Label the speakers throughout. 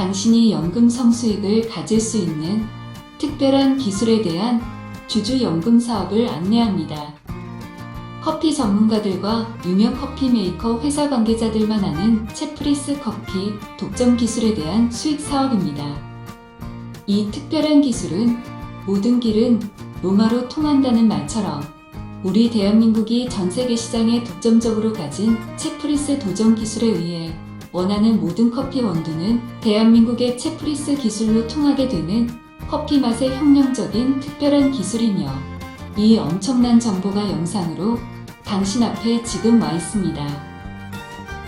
Speaker 1: 당신이 연금 성수익을 가질 수 있는 특별한 기술에 대한 주주 연금 사업을 안내합니다. 커피 전문가들과 유명 커피 메이커 회사 관계자들만 아는 채프리스 커피 독점 기술에 대한 수익 사업입니다. 이 특별한 기술은 모든 길은 로마로 통한다는 말처럼 우리 대한민국이 전 세계 시장에 독점적으로 가진 채프리스 도전 기술에 의해 원하는 모든 커피 원두는 대한민국의 채프리스 기술로 통하게 되는 커피 맛의 혁명적인 특별한 기술이며 이 엄청난 정보가 영상으로 당신 앞에 지금 와 있습니다.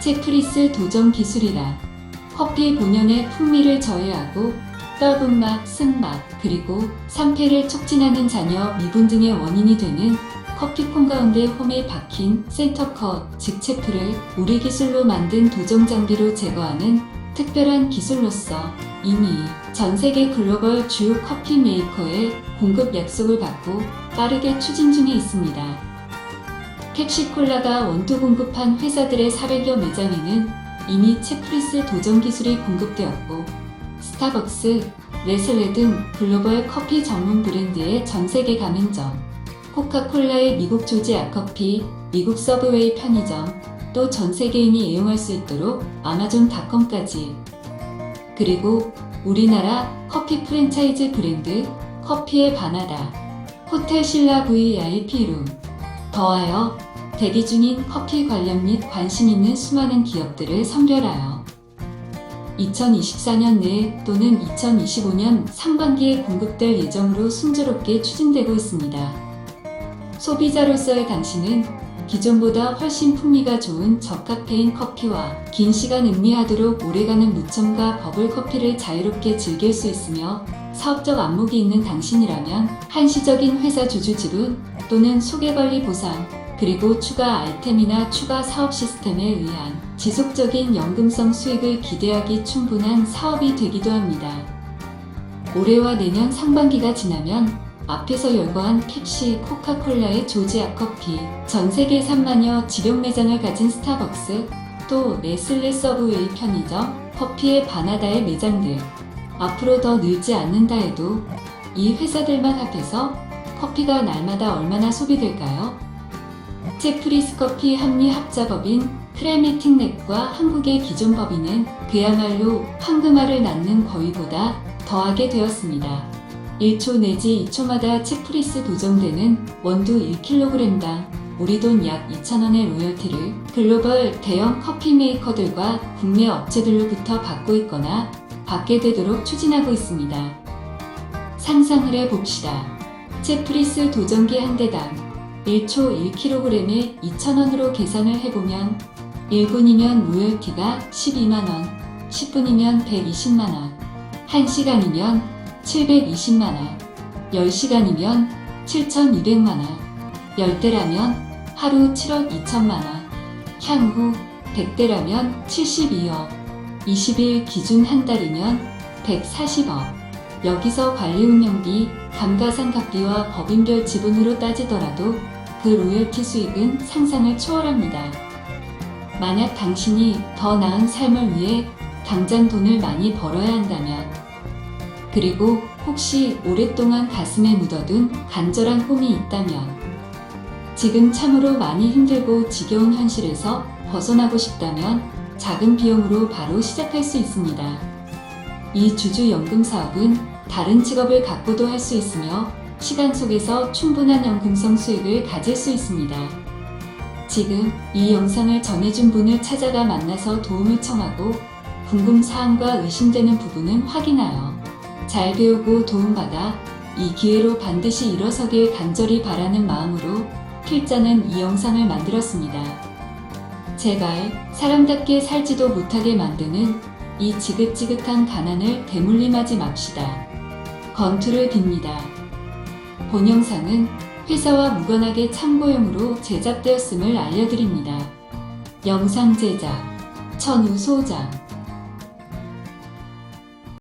Speaker 1: 채프리스 도전 기술이라 커피 본연의 풍미를 저해하고 떫은 맛, 쓴맛, 그리고 산패를 촉진하는 잔여 미분 등의 원인이 되는 커피콩 가운데 홈에 박힌 센터컷, 즉 체프를 우리 기술로 만든 도정 장비로 제거하는 특별한 기술로서 이미 전 세계 글로벌 주요 커피 메이커의 공급 약속을 받고 빠르게 추진 중에 있습니다. 캡시콜라가 원두 공급한 회사들의 400여 매장에는 이미 체프리스 도전 기술이 공급되었고 스타벅스, 네슬레 등 글로벌 커피 전문 브랜드의 전 세계 가맹점, 코카콜라의 미국 조지 아커피, 미국 서브웨이 편의점, 또 전 세계인이 이용할 수 있도록 아마존닷컴까지 그리고 우리나라 커피 프랜차이즈 브랜드 커피의 바나다, 호텔 신라 VIP룸, 더하여 대기 중인 커피 관련 및 관심 있는 수많은 기업들을 선별하여 2024년 내 또는 2025년 상반기에 공급될 예정으로 순조롭게 추진되고 있습니다. 소비자로서의 당신은 기존보다 훨씬 풍미가 좋은 저카페인 커피와 긴 시간 음미하도록 오래가는 무첨가 버블 커피를 자유롭게 즐길 수 있으며 사업적 안목이 있는 당신이라면 한시적인 회사 주주 지분 또는 소개관리 보상 그리고 추가 아이템이나 추가 사업 시스템에 의한 지속적인 연금성 수익을 기대하기 충분한 사업이 되기도 합니다. 올해와 내년 상반기가 지나면 앞에서 열거한 캡시, 코카콜라의 조지 아 커피, 전 세계 3만여 직영 매장을 가진 스타벅스, 또 네슬레 서브웨이 편의점, 커피의 바나다의 매장들. 앞으로 더 늘지 않는다 해도 이 회사들만 합해서 커피가 날마다 얼마나 소비될까요? 제프리스 커피 합리 합자법인 크레메틱넷과 한국의 기존 법인은 그야말로 황금알을 낳는 거위보다 더하게 되었습니다. 1초 내지 2초마다 채프리스 도정되는 원두 1kg당 우리 돈 약 2,000원의 로열티를 글로벌 대형 커피 메이커들과 국내 업체들로부터 받고 있거나 받게 되도록 추진하고 있습니다. 상상을 해봅시다. 채프리스 도전기 한 대당 1초 1kg에 2,000원으로 계산을 해보면 1분이면 로열티가 12만원, 10분이면 120만원, 1시간이면 720만원, 10시간이면 7,200만원, 10대라면 하루 7억 2천만원, 향후 100대라면 72억, 20일 기준 한 달이면 140억. 여기서 관리 운영비, 감가상각비와 법인별 지분으로 따지더라도 그 로열티 수익은 상상을 초월합니다. 만약 당신이 더 나은 삶을 위해 당장 돈을 많이 벌어야 한다면, 그리고 혹시 오랫동안 가슴에 묻어둔 간절한 꿈이 있다면, 지금 참으로 많이 힘들고 지겨운 현실에서 벗어나고 싶다면 작은 비용으로 바로 시작할 수 있습니다. 이 주주연금 사업은 다른 직업을 갖고도 할 수 있으며 시간 속에서 충분한 연금성 수익을 가질 수 있습니다. 지금 이 영상을 전해준 분을 찾아가 만나서 도움을 청하고 궁금사항과 의심되는 부분은 확인하여 잘 배우고 도움받아 이 기회로 반드시 일어서길 간절히 바라는 마음으로 필자는 이 영상을 만들었습니다. 제발 사람답게 살지도 못하게 만드는 이 지긋지긋한 가난을 대물림하지 맙시다. 건투를 빕니다. 본 영상은 회사와 무관하게 참고용으로 제작되었음을 알려드립니다. 영상 제작, 천우 소장,